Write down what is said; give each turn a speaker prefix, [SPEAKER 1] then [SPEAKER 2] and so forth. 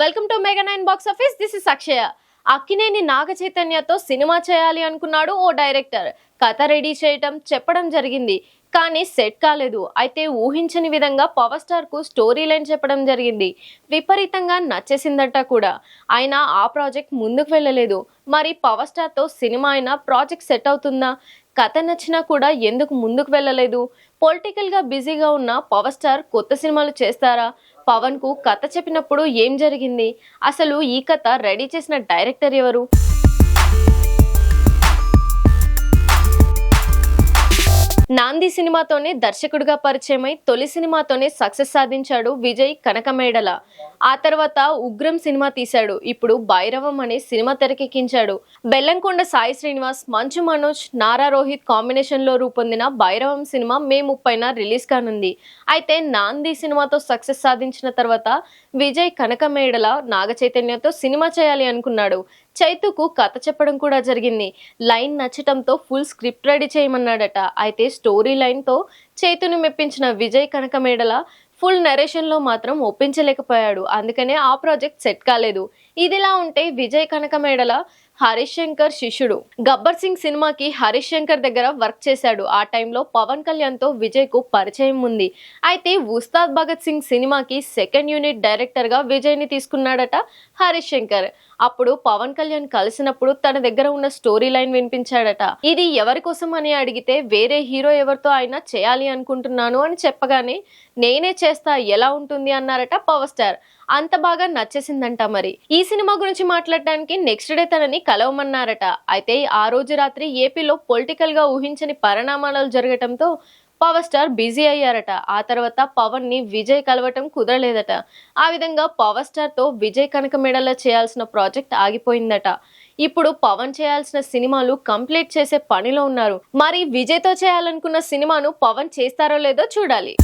[SPEAKER 1] Welcome to mega nine box office. This is Akshaya. Akkineni Naga చైతన్యతో సినిమా చేయాలి అనుకున్నాడు ఓ director. కథ రెడీ చేయటం చెప్పడం జరిగింది. కానీ సెట్ కాలేదు. అయితే ఊహించని విధంగా పవర్ స్టార్కు స్టోరీ లైన్ చెప్పడం జరిగింది. విపరీతంగా నచ్చేసిందట కూడా. అయినా ఆ ప్రాజెక్ట్ ముందుకు వెళ్ళలేదు. మరి పవర్ స్టార్తో సినిమా అయినా ప్రాజెక్ట్ సెట్ అవుతుందా? కథ నచ్చినా కూడా ఎందుకు ముందుకు వెళ్ళలేదు? పొలిటికల్గా బిజీగా ఉన్న పవర్ స్టార్ కొత్త సినిమాలు చేస్తారా? పవన్కు కథ చెప్పినప్పుడు ఏం జరిగింది? అసలు ఈ కథ రెడీ చేసిన డైరెక్టర్ ఎవరు? నాంది సినిమాతోనే దర్శకుడిగా పరిచయమై తొలి సినిమాతోనే సక్సెస్ సాధించాడు విజయ్ కనకమేడల. ఆ తర్వాత ఉగ్రం సినిమా తీశాడు. ఇప్పుడు భైరవం అనే సినిమా తెరకెక్కించాడు. బెల్లంకొండ సాయి శ్రీనివాస్ మంచు మనోజ్ నారా రోహిత్ కాంబినేషన్లో రూపొందిన భైరవం సినిమా మే ముప్పైన రిలీజ్ కానుంది. అయితే నాంది సినిమాతో సక్సెస్ సాధించిన తర్వాత విజయ్ కనకమేడల నాగ చైతన్యతో సినిమా చేయాలి అనుకున్నాడు. చైతుకు కథ చెప్పడం కూడా జరిగింది. లైన్ నచ్చటంతో ఫుల్ స్క్రిప్ట్ రెడీ చేయమన్నాడట. అయితే స్టోరీ లైన్తో చైతుని మెప్పించిన విజయ్ కనకమేడల ఫుల్ నరేషన్లో మాత్రం ఒప్పించలేకపోయాడు. అందుకనే ఆ ప్రాజెక్ట్ సెట్ కాలేదు. ఇదిలా ఉంటే విజయ్ కనకమేడల హరీష్ శంకర్ శిష్యుడు. గబ్బర్ సింగ్ సినిమాకి హరీష్ శంకర్ దగ్గర వర్క్ చేశాడు. ఆ టైంలో పవన్ కళ్యాణ్తో విజయ్కు పరిచయం ఉంది. అయితే ఉస్తాద్ భగత్ సింగ్ సినిమాకి సెకండ్ యూనిట్ డైరెక్టర్గా విజయ్ని విజయ్ని తీసుకున్నాడట హరీష్ శంకర్ అప్పుడు పవన్ కళ్యాణ్ కలిసినప్పుడు తన దగ్గర ఉన్న స్టోరీ లైన్ వినిపించాడట. ఇది ఎవరి కోసం అని అడిగితే వేరే హీరో ఎవరితో అయినా చేయాలి అనుకుంటున్నాను అని చెప్పగానే నేనే చేస్తా ఎలా ఉంటుంది అన్నారట పవర్ స్టార్. అంత బాగా నచ్చేసిందంట మరి. ఈ సినిమా గురించి మాట్లాడడానికి నెక్స్ట్ డే తనని కలవమన్నారట. అయితే ఆ రోజు రాత్రి ఏపీలో పొలిటికల్గా ఊహించని పరిణామాలు జరగటంతో పవర్ స్టార్ బిజీ అయ్యారట. ఆ తర్వాత పవన్ని విజయ్ కలవటం కుదరలేదట. ఆ విధంగా పవర్ స్టార్తో విజయ్ కనక మెడలో చేయాల్సిన ప్రాజెక్ట్ ఆగిపోయిందట. ఇప్పుడు పవన్ చేయాల్సిన సినిమాలు కంప్లీట్ చేసే పనిలో ఉన్నారు. మరి విజయ్తో చేయాలనుకున్న సినిమాను పవన్ చేస్తారో లేదో చూడాలి.